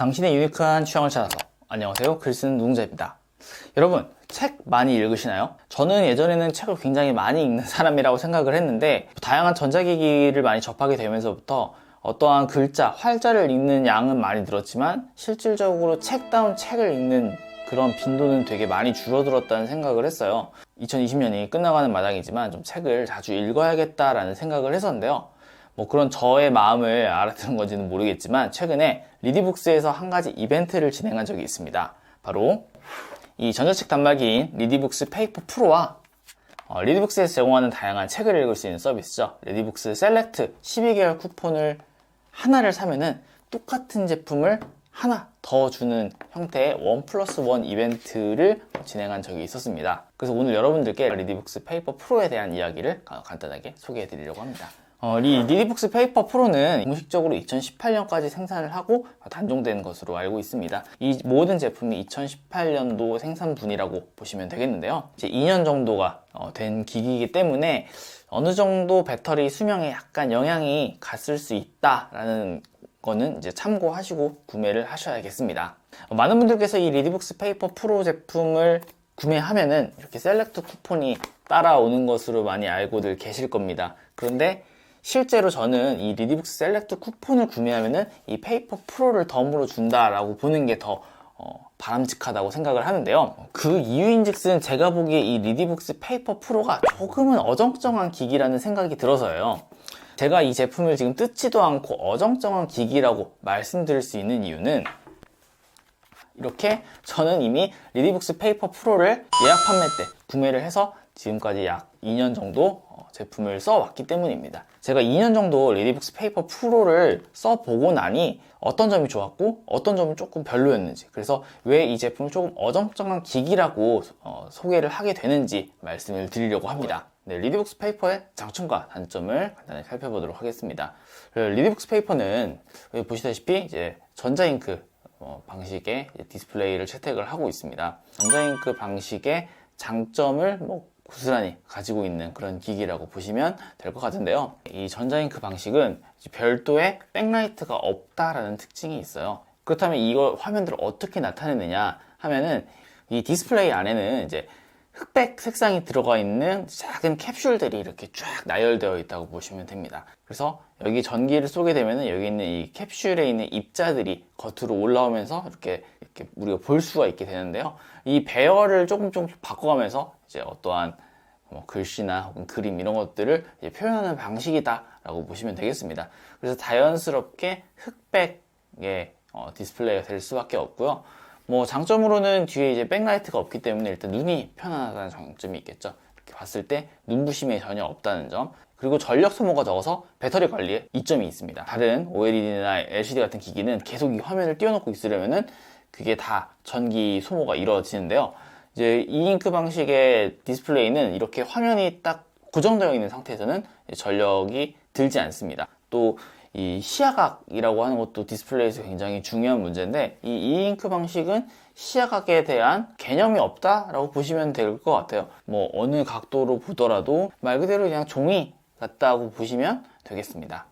당신의 유니크한 취향을 찾아서. 안녕하세요. 글 쓰는 누군자입니다. 여러분 책 많이 읽으시나요? 저는 예전에는 책을 굉장히 많이 읽는 사람이라고 생각을 했는데 다양한 전자기기를 많이 접하게 되면서부터 어떠한 글자, 활자를 읽는 양은 많이 늘었지만 실질적으로 책다운 책을 읽는 그런 빈도는 되게 많이 줄어들었다는 생각을 했어요. 2020년이 끝나가는 마당이지만 좀 책을 자주 읽어야겠다라는 생각을 했었는데요 뭐 그런 저의 마음을 알아들은 건지는 모르겠지만 최근에 리디북스에서 한 가지 이벤트를 진행한 적이 있습니다. 바로 이 전자책 단말기인 리디북스 페이퍼 프로와 어, 리디북스에서 제공하는 다양한 책을 읽을 수 있는 서비스죠. 리디북스 셀렉트 12개월 쿠폰을 하나를 사면은 똑같은 제품을 하나 더 주는 형태의 원 플러스 원 이벤트를 진행한 적이 있었습니다. 그래서 오늘 여러분들께 리디북스 페이퍼 프로에 대한 이야기를 간단하게 소개해 드리려고 합니다. 어, 이 리디북스 페이퍼 프로는 공식적으로 2018년까지 생산을 하고 단종된 것으로 알고 있습니다. 이 모든 제품이 2018년도 생산분이라고 보시면 되겠는데요. 이제 2년 정도가 어, 된 기기이기 때문에 어느 정도 배터리 수명에 약간 영향이 갔을 수 있다라는 거는 이제 참고하시고 구매를 하셔야겠습니다. 어, 많은 분들께서 이 리디북스 페이퍼 프로 제품을 구매하면은 이렇게 셀렉트 쿠폰이 따라오는 것으로 많이 알고들 계실 겁니다. 그런데 실제로 저는 이 리디북스 셀렉트 쿠폰을 구매하면은 이 페이퍼 프로를 덤으로 준다라고 보는 게더 어, 바람직하다고 생각을 하는데요. 그 이유인즉슨 제가 보기에 이 리디북스 페이퍼 프로가 조금은 어정쩡한 기기라는 생각이 들어서예요. 제가 이 제품을 지금 뜯지도 않고 어정쩡한 기기라고 말씀드릴 수 있는 이유는 이렇게 저는 이미 리디북스 페이퍼 프로를 예약 판매 때 구매를 해서 지금까지 약 2년 정도 어, 제품을 써왔기 때문입니다. 제가 2년 정도 리디북스 페이퍼 프로를 써보고 나니 어떤 점이 좋았고 어떤 점이 조금 별로였는지 그래서 왜 이 제품을 조금 어정쩡한 기기라고 어, 소개를 하게 되는지 말씀을 드리려고 합니다. 네, 리디북스 페이퍼의 장점과 단점을 간단히 살펴보도록 하겠습니다. 리디북스 페이퍼는 보시다시피 이제 전자잉크 어, 방식의 디스플레이를 채택을 하고 있습니다. 전자잉크 방식의 장점을 뭐 고스란히 가지고 있는 그런 기기라고 보시면 될 것 같은데요. 이 전자잉크 방식은 별도의 백라이트가 없다라는 특징이 있어요. 그렇다면 이걸 화면들을 어떻게 나타내느냐 하면은 이 디스플레이 안에는 이제 흑백 색상이 들어가 있는 작은 캡슐들이 이렇게 쫙 나열되어 있다고 보시면 됩니다. 그래서 여기 전기를 쏘게 되면 여기 있는 이 캡슐에 있는 입자들이 겉으로 올라오면서 이렇게, 이렇게 우리가 볼 수가 있게 되는데요. 이 배열을 조금 조금 바꿔가면서 이제 어떠한 뭐 글씨나 혹은 그림 이런 것들을 표현하는 방식이다라고 보시면 되겠습니다. 그래서 자연스럽게 흑백의 어, 디스플레이가 될 수밖에 없고요. 뭐 장점으로는 뒤에 이제 백라이트가 없기 때문에 일단 눈이 편안하다는 장점이 있겠죠. 이렇게 봤을 때 눈부심이 전혀 없다는 점. 그리고 전력 소모가 적어서 배터리 관리에 이점이 있습니다. 다른 OLED나 LCD 같은 기기는 계속 이 화면을 띄워놓고 있으려면은 그게 다 전기 소모가 이루어지는데요. 이제 이 잉크 방식의 디스플레이는 이렇게 화면이 딱 고정되어 있는 상태에서는 전력이 들지 않습니다. 또 이 시야각이라고 하는 것도 디스플레이에서 굉장히 중요한 문제인데 이 이잉크 방식은 시야각에 대한 개념이 없다라고 보시면 될 것 같아요. 뭐 어느 각도로 보더라도 말 그대로 그냥 종이 같다고 보시면 되겠습니다.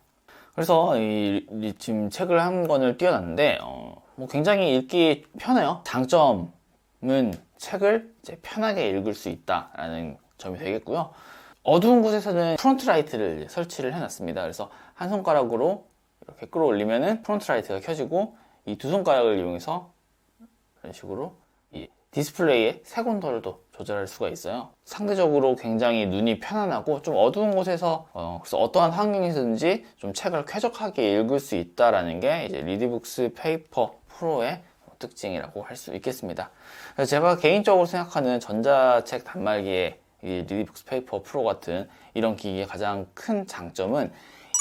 그래서 이, 이 지금 책을 한 권을 띄워놨는데 어, 뭐 굉장히 읽기 편해요. 장점은 책을 편하게 읽을 수 있다라는 점이 되겠고요. 어두운 곳에서는 프론트 라이트를 설치를 해놨습니다. 그래서 한 손가락으로 이렇게 끌어올리면은 프론트 라이트가 켜지고 이 두 손가락을 이용해서 이런 식으로 이 디스플레이의 색온도를 조절할 수가 있어요. 상대적으로 굉장히 눈이 편안하고 좀 어두운 곳에서 어, 그래서 어떠한 환경에서든지 좀 책을 쾌적하게 읽을 수 있다라는 게 이제 리디북스 페이퍼 프로의 특징이라고 할 수 있겠습니다. 제가 개인적으로 생각하는 전자책 단말기의 리디북스 페이퍼 프로 같은 이런 기기의 가장 큰 장점은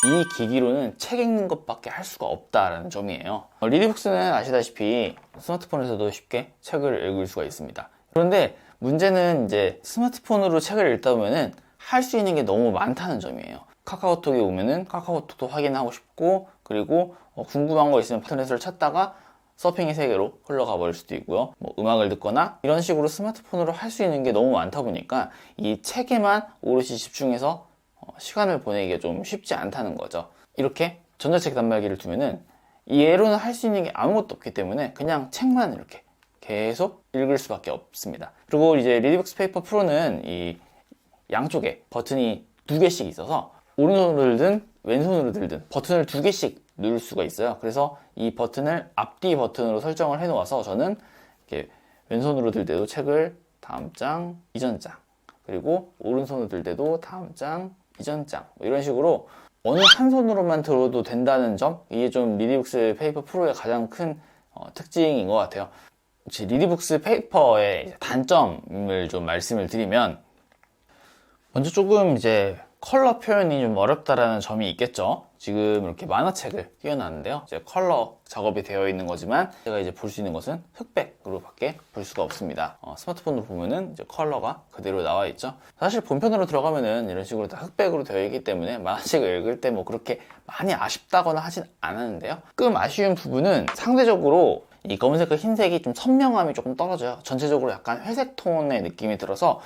이 기기로는 책 읽는 것밖에 할 수가 없다라는 점이에요. 어, 리디북스는 아시다시피 스마트폰에서도 쉽게 책을 읽을 수가 있습니다. 그런데 문제는 이제 스마트폰으로 책을 읽다 보면은 할 수 있는 게 너무 많다는 점이에요. 카카오톡에 오면은 카카오톡도 확인하고 싶고 그리고 어, 궁금한 거 있으면 인터넷을 찾다가 서핑의 세계로 흘러가 버릴 수도 있고요. 뭐 음악을 듣거나 이런 식으로 스마트폰으로 할 수 있는 게 너무 많다 보니까 이 책에만 오롯이 집중해서 어, 시간을 보내기가 좀 쉽지 않다는 거죠. 이렇게 전자책 단말기를 두면은 얘로는 할 수 있는 게 아무것도 없기 때문에 그냥 책만 이렇게 계속 읽을 수밖에 없습니다. 그리고 이제 리디북스 페이퍼 프로는 이 양쪽에 버튼이 두 개씩 있어서 오른손으로 들든 왼손으로 들든 버튼을 두 개씩 누를 수가 있어요. 그래서 이 버튼을 앞뒤 버튼으로 설정을 해 놓아서 저는 이렇게 왼손으로 들 때도 책을 다음 장, 이전 장, 그리고 오른손으로 들 때도 다음 장, 이전 장, 뭐 이런 식으로 어느 한 손으로만 들어도 된다는 점, 이게 좀 리디북스 페이퍼 프로의 가장 큰 어, 특징인 것 같아요. 제 리디북스 페이퍼의 단점을 좀 말씀을 드리면, 먼저 조금 이제 컬러 표현이 좀 어렵다라는 점이 있겠죠. 지금 이렇게 만화책을 띄워놨는데요. 이제 컬러 작업이 되어 있는 거지만 제가 이제 볼 수 있는 것은 흑백으로 밖에 볼 수가 없습니다. 어, 스마트폰으로 보면은 이제 컬러가 그대로 나와 있죠. 사실 본편으로 들어가면은 이런 식으로 다 흑백으로 되어 있기 때문에 만화책을 읽을 때 뭐 그렇게 많이 아쉽다거나 하진 않았는데요. 조금 아쉬운 부분은 상대적으로 이 검은색과 흰색이 좀 선명함이 조금 떨어져요. 전체적으로 약간 회색 톤의 느낌이 들어서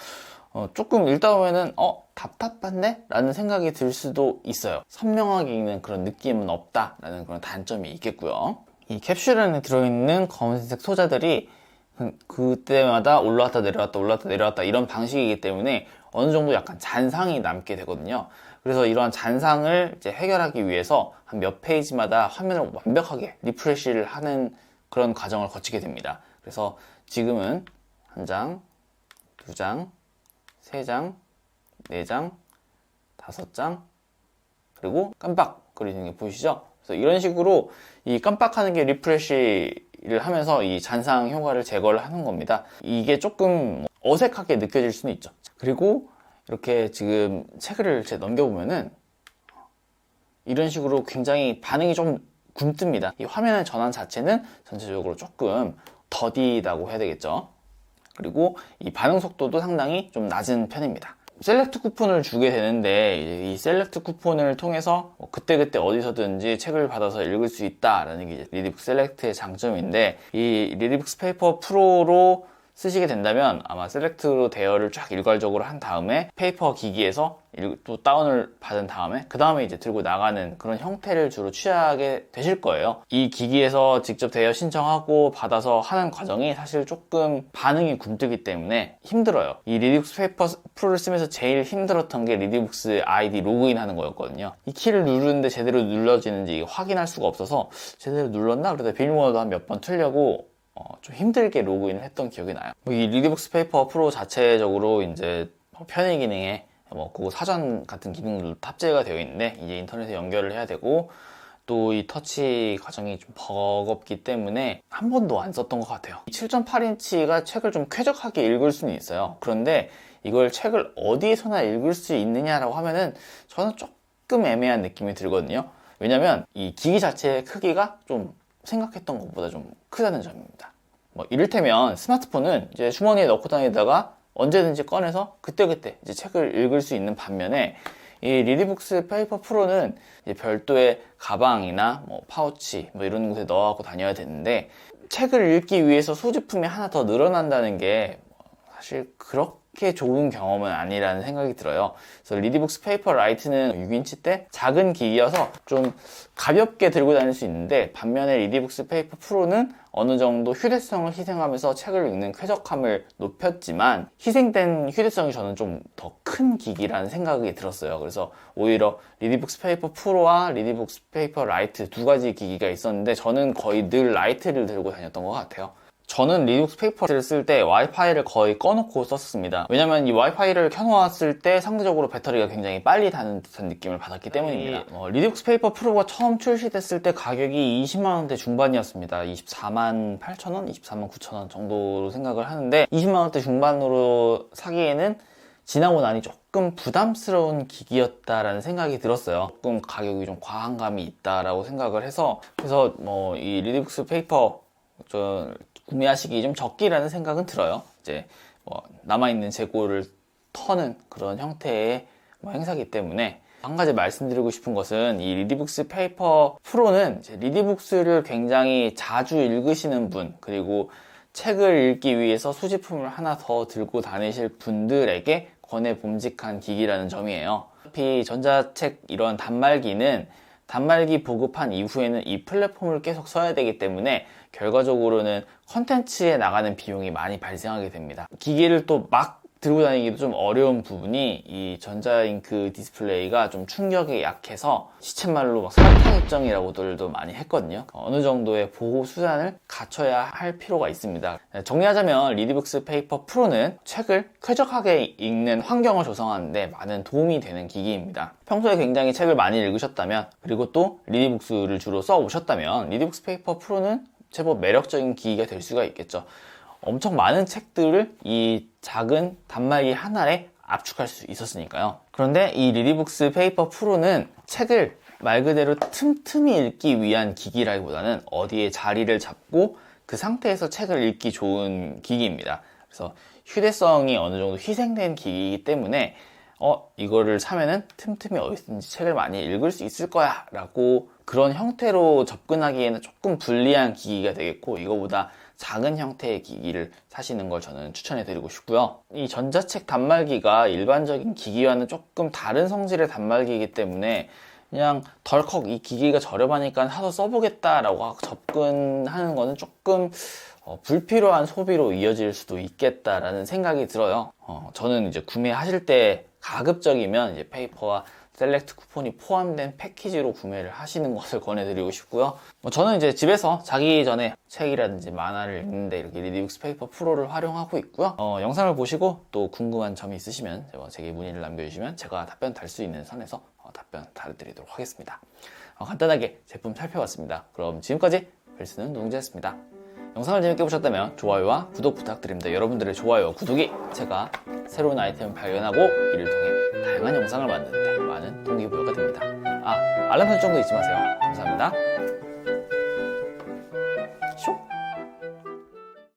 어, 조금 읽다 보면은 어 답답한데? 라는 생각이 들 수도 있어요. 선명하게 읽는 그런 느낌은 없다 라는 그런 단점이 있겠고요. 이 캡슐 안에 들어있는 검은색 소자들이 그- 그때마다 올라왔다 내려왔다 올라왔다 내려왔다 이런 방식이기 때문에 어느 정도 약간 잔상이 남게 되거든요. 그래서 이러한 잔상을 이제 해결하기 위해서 한 몇 페이지마다 화면을 완벽하게 리프레시를 하는 그런 과정을 거치게 됩니다. 그래서 지금은 한 장, 두 장, 세 장, 네 장, 다섯 장, 그리고 깜빡 그리는 게 보이시죠? 그래서 이런 식으로 이 깜빡하는 게 리프레시를 하면서 이 잔상 효과를 제거를 하는 겁니다. 이게 조금 어색하게 느껴질 수는 있죠. 그리고 이렇게 지금 책을 제 넘겨보면은 이런 식으로 굉장히 반응이 좀 굼뜹니다. 이 화면의 전환 자체는 전체적으로 조금 더디다고 해야 되겠죠. 그리고 이 반응 속도도 상당히 좀 낮은 편입니다. 셀렉트 쿠폰을 주게 되는데 이 셀렉트 쿠폰을 통해서 뭐 그때그때 어디서든지 책을 받아서 읽을 수 있다라는 게 이제 리디북스 셀렉트의 장점인데 이 리디북 스 페이퍼 프로로 쓰시게 된다면 아마 셀렉트로 대여를 쫙 일괄적으로 한 다음에 페이퍼 기기에서 일- 또 다운을 받은 다음에 그 다음에 이제 들고 나가는 그런 형태를 주로 취하게 되실 거예요. 이 기기에서 직접 대여 신청하고 받아서 하는 과정이 사실 조금 반응이 굼뜨기 때문에 힘들어요. 이 리디북스 페이퍼 프로를 쓰면서 제일 힘들었던 게 리디북스 아이디 로그인 하는 거였거든요. 이 키를 누르는데 제대로 눌러지는지 확인할 수가 없어서 제대로 눌렀나? 그러다 비밀번호도 한 몇 번 틀려고 어, 좀 힘들게 로그인을 했던 기억이 나요. 뭐이 리디북스 페이퍼 프로 자체적으로 이제 뭐 편의 기능에 뭐 그거 사전 같은 기능도 탑재가 되어 있는데 이제 인터넷에 연결을 해야 되고 또 이 터치 과정이 좀 버겁기 때문에 한 번도 안 썼던 것 같아요. 7.8인치가 책을 좀 쾌적하게 읽을 수는 있어요. 그런데 이걸 책을 어디에서나 읽을 수 있느냐라고 하면은 저는 조금 애매한 느낌이 들거든요. 왜냐면 이 기기 자체의 크기가 좀 생각했던 것보다 좀 크다는 점입니다. 뭐 이를테면 스마트폰은 이제 주머니에 넣고 다니다가 언제든지 꺼내서 그때그때 이제 책을 읽을 수 있는 반면에 이 리디북스 페이퍼 프로는 별도의 가방이나 뭐 파우치 뭐 이런 곳에 넣어갖고 다녀야 되는데 책을 읽기 위해서 소지품이 하나 더 늘어난다는 게 사실 그렇게 좋은 경험은 아니라는 생각이 들어요. 그래서 리디북스 페이퍼 라이트는 6인치 때 작은 기기여서 좀 가볍게 들고 다닐 수 있는데 반면에 리디북스 페이퍼 프로는 어느 정도 휴대성을 희생하면서 책을 읽는 쾌적함을 높였지만 희생된 휴대성이 저는 좀 더 큰 기기라는 생각이 들었어요. 그래서 오히려 리디북스 페이퍼 프로와 리디북스 페이퍼 라이트 두 가지 기기가 있었는데 저는 거의 늘 라이트를 들고 다녔던 것 같아요. 저는 리눅스 페이퍼를 쓸 때 와이파이를 거의 꺼놓고 썼습니다. 왜냐면 이 와이파이를 켜놓았을 때 상대적으로 배터리가 굉장히 빨리 닿는 듯한 느낌을 받았기 때문입니다. 어, 리눅스 페이퍼 프로가 처음 출시됐을 때 가격이 20만원대 중반이었습니다. 24만 8천원, 24만 9천원 정도로 생각을 하는데 20만원대 중반으로 사기에는 지나고 나니 조금 부담스러운 기기였다라는 생각이 들었어요. 조금 가격이 좀 과한 감이 있다라고 생각을 해서 그래서 뭐 이 리눅스 페이퍼 좀 구매하시기 좀 적기라는 생각은 들어요. 이제 뭐 남아있는 재고를 터는 그런 형태의 뭐 행사기 때문에 한 가지 말씀드리고 싶은 것은 이 리디북스 페이퍼 프로는 리디북스를 굉장히 자주 읽으시는 분 그리고 책을 읽기 위해서 수집품을 하나 더 들고 다니실 분들에게 권해 봄직한 기기라는 점이에요. 어차피 전자책 이런 단말기는 단말기 보급한 이후에는 이 플랫폼을 계속 써야 되기 때문에 결과적으로는 컨텐츠에 나가는 비용이 많이 발생하게 됩니다. 기계를 또막 들고 다니기도 좀 어려운 부분이 이 전자잉크 디스플레이가 좀 충격이 약해서 시쳇말로 막 설탕 입정이라고들도 많이 했거든요. 어느 정도의 보호 수단을 갖춰야 할 필요가 있습니다. 네, 정리하자면 리디북스 페이퍼 프로는 책을 쾌적하게 읽는 환경을 조성하는데 많은 도움이 되는 기기입니다. 평소에 굉장히 책을 많이 읽으셨다면 그리고 또 리디북스를 주로 써 오셨다면 리디북스 페이퍼 프로는 제법 매력적인 기기가 될 수가 있겠죠. 엄청 많은 책들을 이 작은 단말기 하나에 압축할 수 있었으니까요. 그런데 이 리디북스 페이퍼 프로는 책을 말 그대로 틈틈이 읽기 위한 기기라기보다는 어디에 자리를 잡고 그 상태에서 책을 읽기 좋은 기기입니다. 그래서 휴대성이 어느 정도 희생된 기기이기 때문에 어 이거를 사면은 틈틈이 어디든지 책을 많이 읽을 수 있을 거야 라고 그런 형태로 접근하기에는 조금 불리한 기기가 되겠고 이거보다 작은 형태의 기기를 사시는 걸 저는 추천해 드리고 싶고요 이 전자책 단말기가 일반적인 기기와는 조금 다른 성질의 단말기이기 때문에 그냥 덜컥 이 기기가 저렴하니까 사서 써보겠다라고 접근하는 거는 조금 어, 불필요한 소비로 이어질 수도 있겠다라는 생각이 들어요. 어, 저는 이제 구매하실 때 가급적이면 이제 페이퍼와 셀렉트 쿠폰이 포함된 패키지로 구매를 하시는 것을 권해드리고 싶고요. 뭐 저는 이제 집에서 자기 전에 책이라든지 만화를 읽는데 이렇게 리디북스 페이퍼 프로를 활용하고 있고요. 어, 영상을 보시고 또 궁금한 점이 있으시면 제게 문의를 남겨주시면 제가 답변 달 수 있는 선에서 어, 답변 달아드리도록 하겠습니다. 어, 간단하게 제품 살펴봤습니다. 그럼 지금까지 벨스는 농지였습니다. 영상을 재밌게 보셨다면 좋아요와 구독 부탁드립니다. 여러분들의 좋아요와 구독이 제가 새로운 아이템을 발견하고 이를 통해 다양한 영상을 만드는데 많은 동기부여가 됩니다. 아, 알람 설정도 잊지 마세요. 감사합니다.